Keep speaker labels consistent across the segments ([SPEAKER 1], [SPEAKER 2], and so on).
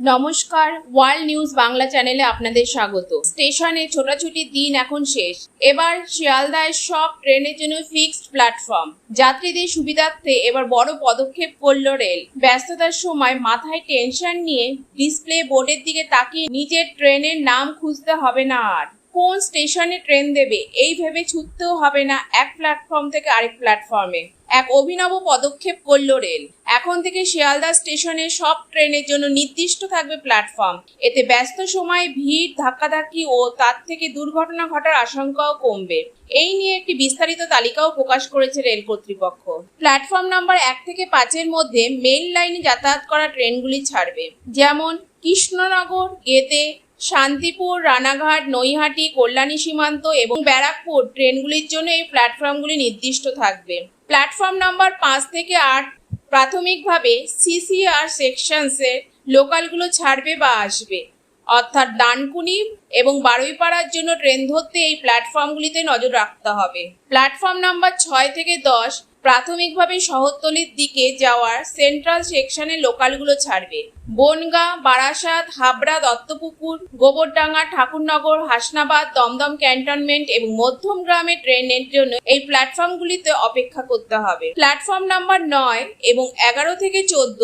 [SPEAKER 1] নমস্কার, world news Bangla চ্যানেলে আপনাদের স্বাগত। স্টেশনে ছোটাছুটির দিন এখন শেষ। এবার শিয়ালদায় সব ট্রেনের জন্য ফিক্সড প্ল্যাটফর্ম যাত্রীদের সুবিধার্থে এবার বড় পদক্ষেপ করল রেল। ব্যস্ততার সময় মাথায় টেনশন নিয়ে ডিসপ্লে বোর্ডের দিকে তাকিয়ে নিজের ট্রেনের নাম খুঁজতে হবে না আর। কোন স্টেশনে ট্রেন দেবে, এই ভেবে ছুটতেও হবে না এক প্ল্যাটফর্ম থেকে আরেক প্ল্যাটফর্মে এক অভিনব পদক্ষেপ করল রেল। এখন থেকে শিয়ালদা স্টেশনে সব ট্রেনের জন্য নির্দিষ্ট থাকবে প্ল্যাটফর্ম। এতে ব্যস্ত সময়ে ভিড়, ধাক্কাধাক্কি ও তার থেকে দুর্ঘটনা ঘটার আশঙ্কাও কমবে। এই নিয়ে একটি বিস্তারিত তালিকাও প্রকাশ করেছে রেল কর্তৃপক্ষ। প্ল্যাটফর্ম নাম্বার এক থেকে পাঁচের মধ্যে মেইন লাইনে যাতায়াত করা ট্রেনগুলি ছাড়বে। যেমন কৃষ্ণনগর, গেদে শান্তিপুর, রানাঘাট, নৈহাটি, কল্যাণী সীমান্ত এবং ব্যারাকপুর ট্রেনগুলির জন্য এই প্ল্যাটফর্মগুলি নির্দিষ্ট থাকবে। প্ল্যাটফর্ম নাম্বার পাঁচ থেকে আট প্রাথমিকভাবে সিসিআর সেকশনসের লোকালগুলো ছাড়বে বা আসবে। অর্থাৎ ডানকুনি এবং বারুইপাড়ার জন্য ট্রেন ধরতে এই প্ল্যাটফর্মগুলিতে নজর রাখতে হবে। প্ল্যাটফর্ম নাম্বার ছয় থেকে দশ প্রাথমিকভাবে শহরতলির দিকে যাওয়ার সেন্ট্রাল সেকশনের লোকালগুলো ছাড়বে। বনগাঁ, বারাসাত, হাবড়া, দত্তপুকুর, গোবরডাঙ্গা, ঠাকুরনগর, হাসনাবাদ, দমদম ক্যান্টনমেন্ট এবং মধ্যম গ্রামে ট্রেনের জন্য এই প্ল্যাটফর্মগুলিতে অপেক্ষা করতে হবে। প্ল্যাটফর্ম নাম্বার নয় এবং এগারো থেকে চোদ্দ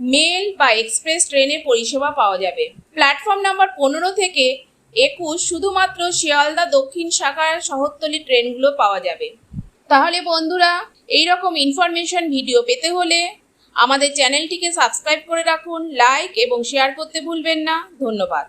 [SPEAKER 1] মেল বা এক্সপ্রেস ট্রেনে পরিষেবা পাওয়া যাবে। প্ল্যাটফর্ম নাম্বার পনেরো থেকে একুশ শুধুমাত্র শিয়ালদা দক্ষিণ শাখার শহরতলি ট্রেনগুলো পাওয়া যাবে। তাহলে বন্ধুরা এই রকম ইনফরমেশন ভিডিও পেতে হলে আমাদের চ্যানেলটিকে সাবস্ক্রাইব করে রাখুন লাইক এবং শেয়ার করতে ভুলবেন না। ধন্যবাদ।